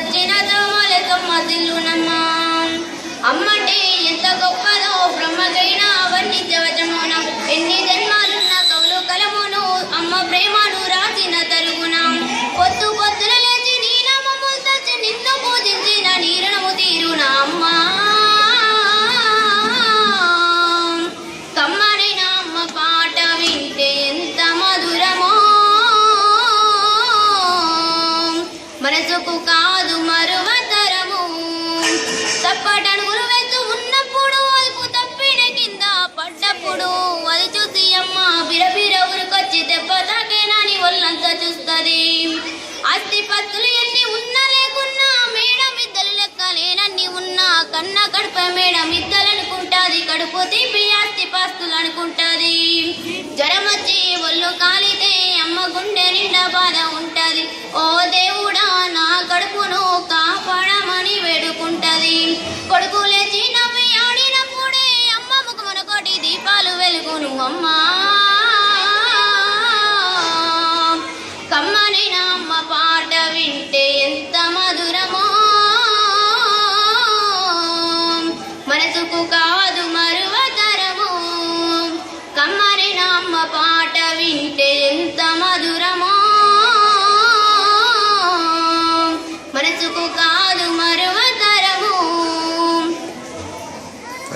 చూపించి చచ్చిన దోమల అమ్మంటే ఎంత గొప్పదో బ్రహ్మకైనా అవన్నీ దేవజమున ఎన్ని జన్మాలున్న కవులు కలమును అమ్మ ప్రేమను రాసిన తరుగున. పొద్దు పొద్దున లేచి నీలమము తచ్చి నిన్ను పూజించిన నీరణము తీరున అమ్మా. కమ్మనైన అమ్మ పాట వింటే ఎంత మధురమో. మనసుకు మరువ తరము తప్పటడుగులు వెళ్తూ ఉన్నప్పుడు అదుపు తప్పిన కింద పడ్డప్పుడు అది చూసి అమ్మ బిరబిర ఉరికొచ్చి దెబ్బ తాకేనని ఒళ్ళంతా చూస్తుంది. ఆస్తి పత్తులు ఎన్ని ఉన్నా లేకున్నా మేడం ఇద్దరు లెక్క లేనన్ని ఉన్నా కన్న కడుప మేడం ఇద్దరనుకుంటాది కడుపు తీపి ఆస్తి పాస్తులు అనుకుంటాది పాట వింటే